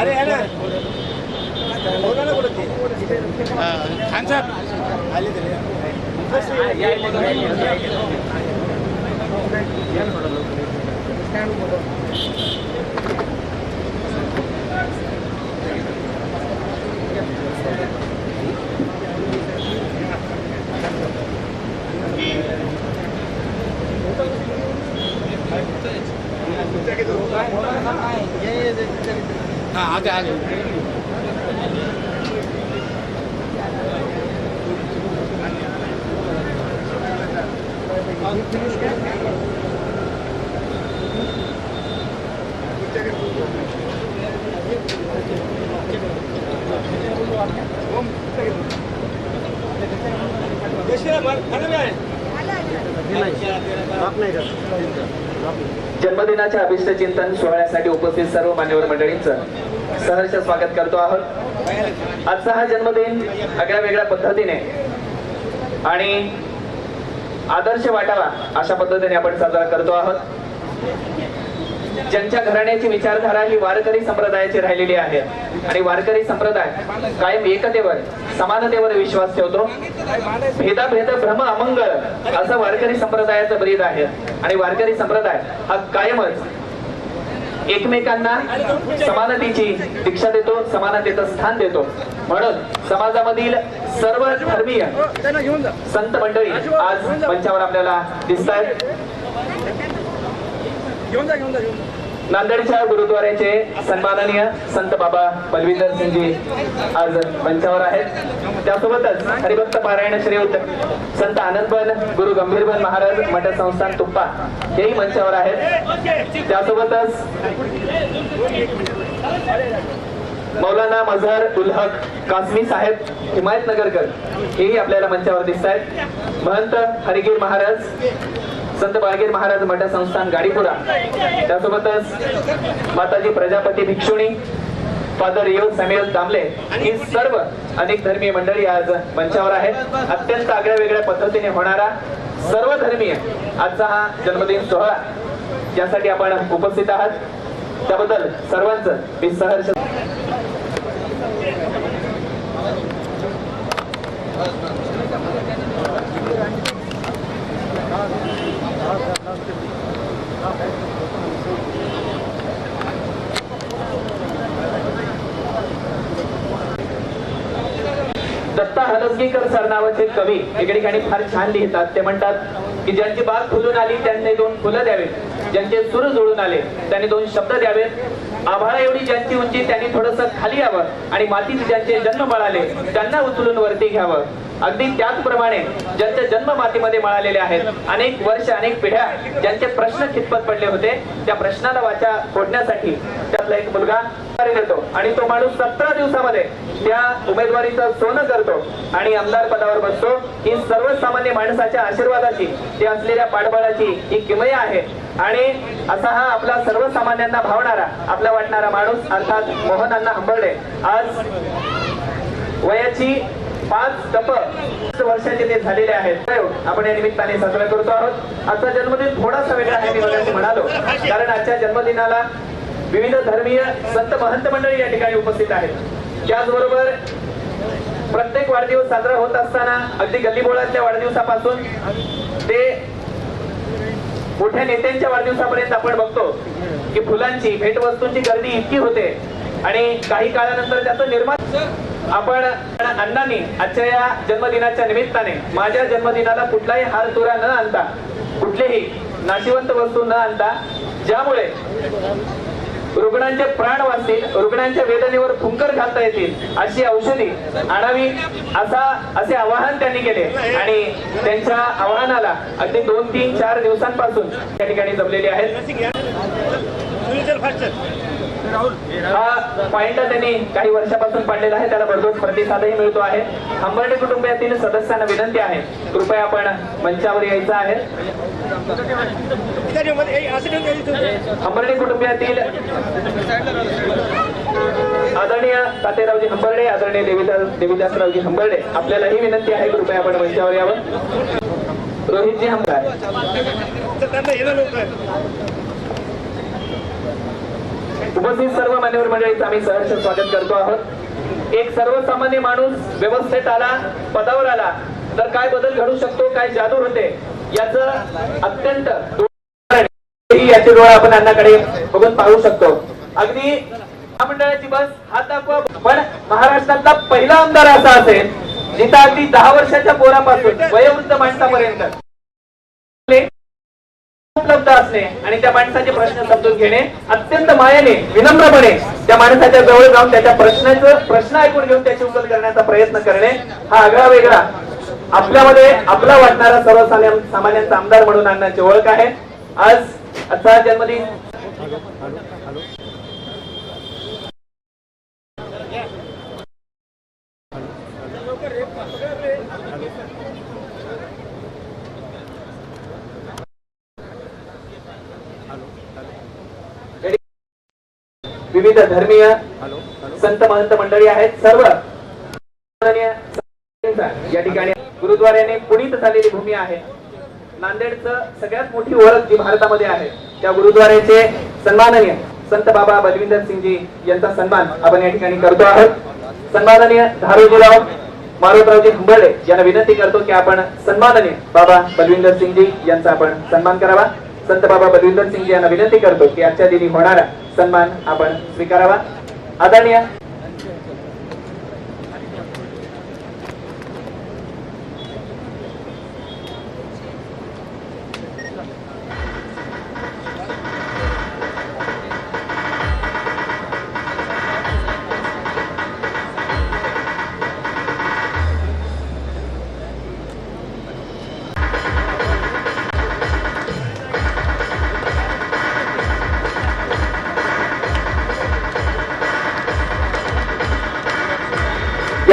अरे आहे ना बोला ना कुठं ते खान साहेब आले तरी हाँ आगे आगे बाप नाही का? जन्मदिनाच्या अभिष्ट चिंतन सोहळ्यासाठी उपस्थित सर्व मान्यवर मंडळींचं सहर्ष स्वागत करतो आहोत. आजचा हा जन्मदिन आगळ्या वेगळ्या पद्धतीने आणि आदर्श वाटावा अशा पद्धतीने आपण साजरा करतो आहोत. ज्यांच्या घराण्याची विचारधारा ही वारकरी संप्रदायाची राहिलेली आहे. आणि वारकरी संप्रदाय कायम एकतेवर समानतेवर विश्वास ठेवतो. भेदाभेद भ्रम अमंगळ असं वारकरी संप्रदायाचं ब्रीद आहे. आणि वारकरी संप्रदाय हा कायमच एकमेकांना समानतेची दीक्षा देतो समानतेचं स्थान देतो. म्हणून समाजामधील सर्व धर्मीय संत मंडळी आज मंचावर आपल्याला दिसत आहेत घेऊन जा घेऊन जा घेऊन जा नांदेडच्या गुरुद्वाऱ्याचे सन्माननीय संत बाबा बलविंदर सिंगजी आज मंचावर आहेत. त्यासोबतच हरिभक्त पारायण श्रीयुत संत आनंदबन गुरु गंभीरबन महाराज मठ संस्थान तुप्पा हेही मंचावर आहेत. त्यासोबतच मौलाना मझहर उल हक कासमी साहेब हिमायतनगरकर हेही आपल्याला मंचावर दिसत आहेत महंत हरिगीर महाराज संत बाळगीर महाराज मठ संस्थान गाडीपुरा. त्यासोबतच माताजी प्रजापती भिक्षुणी फादर येऊ सॅम्युअल दामले ही सर्व अनेक धर्मीय मंडळी आज मंचावर आहेत. अत्यंत आगळ्या वेगळ्या पद्धतीने होणारा सर्व धर्मीय आजचा हा जन्मदिन सोहळा ज्यासाठी आपण उपस्थित आहात. त्याबद्दल सर्वांचं मी सहर्ष दत्ता हलसगीकर सर नावाचे कवी एके ठिकाणी फार छान लिहितात. ते म्हणतात की ज्यांची बाग फुलून आली त्यांनी दोन फुलं द्यावेत. ज्यांचे सूर जुळून आले त्यांनी दोन शब्द द्यावेत. आभाळा एवढी ज्यांची उंची त्यांनी थोडस खाली यावं आणि मातीत ज्यांचे जन्म मळाले त्यांना उचलून वरती घ्यावं. अगदी त्याचप्रमाणे ज्यांच्या जन्म मातीमध्ये मळालेले आहेत अनेक वर्ष अनेक पिढ्या ज्यांचे प्रश्न खितपत पडले होते त्या प्रश्नाला वाचा फोडण्यासाठी त्यातला एक मुलगा उमेदवारी देतो. आणि तो माणूस सतरा दिवसामध्ये त्या उमेदवारीचं सोनं करतो आणि आमदार पदावर बसतो. ही सर्वसामान्य माणसाच्या आशीर्वादाची ते असलेल्या पाठबळाची ही किमया आहे. आणि असा हा आपला सर्वसामान्यांना भावणारा आपला वाटणारा माणूस अर्थात मोहन अण्णा हंबर्डे आज वयाची पाच टप वर्षाचे ते झालेले आहेत. आपण या निमित्ताने साजरा करतो आहोत. आजचा जन्मदिन थोडासा वेगळा आहे मी मगाशी म्हणालो. कारण आजच्या जन्मदिनाला विविध धर्मीय संत महंत मंडळी या ठिकाणी उपस्थित आहेत. त्याचबरोबर प्रत्येक वाढदिवस साजरा होत असताना अगदी गल्लीबोळातल्या वाढदिवसापासून ते मोठ्या नेत्यांच्या वाढदिवसापर्यंत आपण बघतो की फुलांची भेटवस्तूंची गर्दी इतकी होते. आणि काही काळानंतर त्याचं निर्माण आपण अण्णांनी आजच्या या जन्मदिनाच्या निमित्ताने माझ्या जन्मदिनाला कुठलाही हार तुरा न आणता कुठलेही नाशिवंत वस्तू न आणता ज्यामुळे रुग्णांचे प्राण वाचतील रुग्णांच्या वेदनेवर फुंकर घालता येतील अशी औषधी आणावी असा असे आवाहन त्यांनी केले. आणि त्यांच्या आवाहनाला अगदी दोन तीन चार दिवसांपासून त्या ठिकाणी जमलेले आहेत. हा पॉइंट त्यांनी काही वर्षापासून पाडलेला आहे त्याला भरपूर प्रतिसादही मिळतो आहे. हंबर्डे कुटुंबातील सदस्यांना विनंती आहे कृपया आपण मंचावर यायचं आहे. हंबर्डे कुटुंबातील आदरणीय तातेरावजी हंबर्डे आदरणीय देविदास देविदासरावजी हंबर्डे आपल्यालाही विनंती आहे कृपया आपण मंचावर यावं. रोहितजी हंबर्डे तर त्यांना येणं लवकर उपस्थित सर्व मान्यवर मंडळीचं आम्ही सहर्ष स्वागत करतो आहोत. एक सर्वसामान्य माणूस व्यवस्थेत आला पदावर आला तर काय बदल घडू शकतो काय जादू होते याच अत्यंत ही याचे डोळा आपण अण्णाकडे बघून पाहू शकतो. अगदी महामंडळाची बस हात दाखवा. पण महाराष्ट्रातला पहिला आमदार असा असेल जिथं अगदी दहा वर्षाच्या पोरापासून वयोवृद्ध माणसापर्यंत. असणे आणि त्या माणसाचे प्रश्न समजून घेणे अत्यंत मायाने विनम्रपणे त्या माणसाच्या जवळ जाऊन त्याच्या प्रश्नाचं प्रश्न ऐकून घेऊन त्याची उकल करण्याचा प्रयत्न करणे हा आगळा वेगळा. आपल्यामध्ये आपला वाटणारा सर्वसामान्य सामान्यांचा आमदार म्हणून आणण्याची ओळख आहे. आज आजचा जन्मदिन. विविध धर्मीय संत महंत मंडळी आहेत. सर्व या ठिकाणी गुरुद्वाऱ्याने पुनीत झालेली भूमी आहे. नांदेडचं सगळ्यात मोठी ओळख जी भारतामध्ये आहे त्या गुरुद्वाऱ्याचे सन्माननीय संत बाबा बलविंदर सिंगजी यांचा सन्मान आपण या ठिकाणी करतो आहोत. सन्माननीय धारोजीराव मारुतरावजी हुंबर्डे यांना विनंती करतो की आपण सन्माननीय बाबा बलविंदर सिंगजी यांचा आपण सन्मान करावा. संत बाबा बलविंदर सिंगजी यांना विनंती करतो की आजच्या दिनी होणारा सन्मान आपण स्वीकारावा. आदरणीय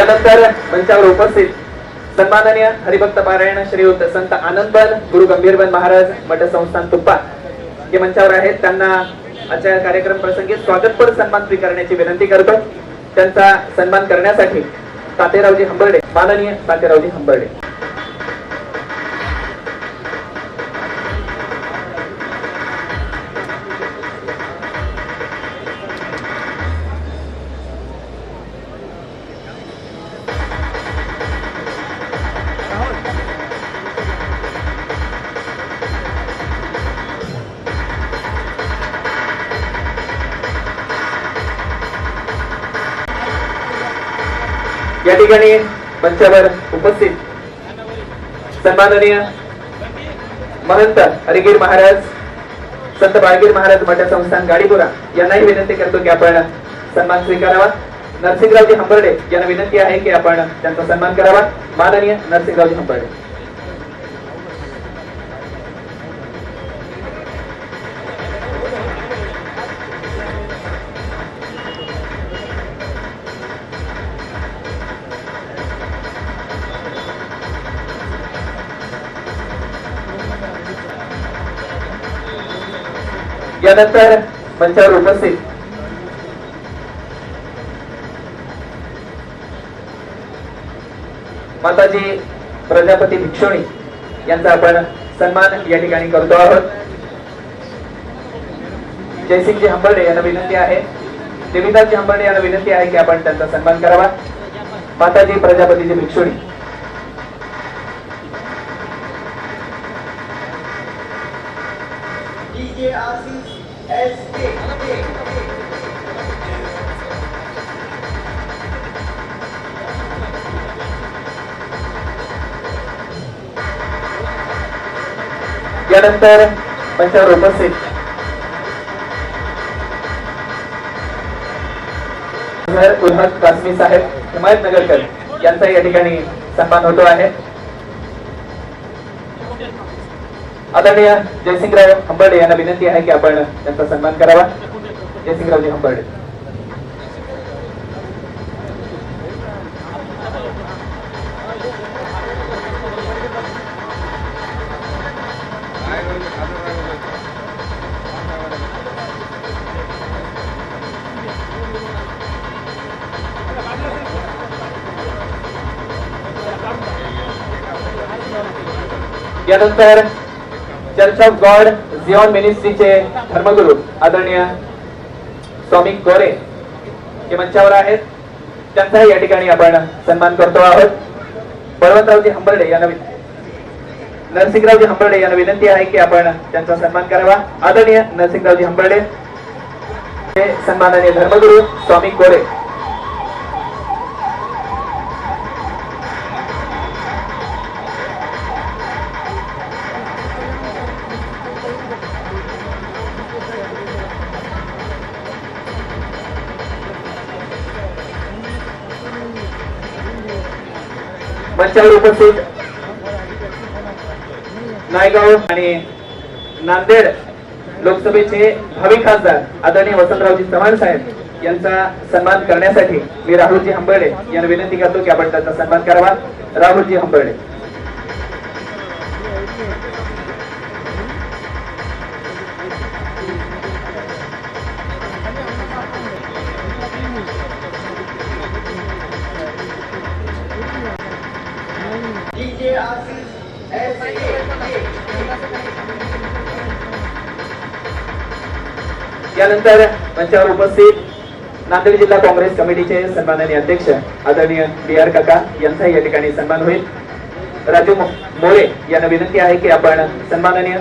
त्यानंतर मंचावर उपस्थित सन्माननीय हरिभक्त पारायण श्रीयुत संत आनंदबन गुरु गंभीरबन महाराज मठ संस्थान तुप्पा. जे मंचावर आहेत त्यांना आजच्या कार्यक्रम प्रसंगी स्वागतपर सन्मान स्वीकारण्याची विनंती करतो. त्यांचा सन्मान करण्यासाठी तातेरावजी हंबर्डे माननीय तातेरावजी हंबर्डे. या ठिकाणी मंचावर उपस्थित सन्माननीय महंत हरिगीर महाराज संत बाळगीर महाराज मठ संस्थान गाडीपुरा यांनाही विनंती करतो की आपण सन्मान स्वीकारावा. नरसिंगरावजी हंबर्डे यांना विनंती आहे की आपण त्यांचा सन्मान करावा. माननीय नरसिंगरावजी हंबर्डे. यानंतर मंचावर उपस्थित माताजी प्रजापती भिक्षुणी यांचा आपण सन्मान या ठिकाणी करतो आहोत. जयसिंगजी हंबर्डे यांना विनंती आहे. देविदासजी हंबर्डे यांना विनंती आहे की आपण त्यांचा सन्मान करावा. माताजी प्रजापतीची भिक्षुणी. डीजे त्यानंतर के यानंतर उपस्थित अझहर कासमी साहेब हिमायतनगरकर यांचा या ठिकाणी सन्मान होतो आहे. आदरणीय जयसिंगराव हंबर्डे यांना विनंती आहे की आपण त्यांचा सन्मान करावा. जयसिंगरावजी हंबर्डे. यानंतर चर्च ऑफ गॉड झिऑन मिनिस्ट्रीचे धर्मगुरु आदरणीय स्वामी गोरे हे मंचावर आहेत. त्यांचाही या ठिकाणी आपण सन्मान करतो आहोत. बळवंतरावजी हंबर्डे यांना वि- नरसिंगरावजी हंबर्डे यांना विनंती आहे की आपण त्यांचा सन्मान करावा. आदरणीय नरसिंगरावजी हंबर्डे हे सन्माननीय धर्मगुरु स्वामी गोरे. मंचावर उपस्थित नायगाव आणि नांदेड लोकसभेचे भावी खासदार आदरणीय वसंतरावजी चव्हाण साहेब यांचा सन्मान करण्यासाठी मी राहुलजी हंबर्डे यांना विनंती करतो की आपण त्यांचा सन्मान करावा. राहुलजी हंबर्डे. यानंतर मंचावर उपस्थित नांदेड जिल्हा काँग्रेस कमिटीचे सन्माननीय अध्यक्ष आदरणीय बी आर काका यांचाही या ठिकाणी सन्मान होईल. राजू मोरे यांना विनंती आहे की आपण सन्माननीय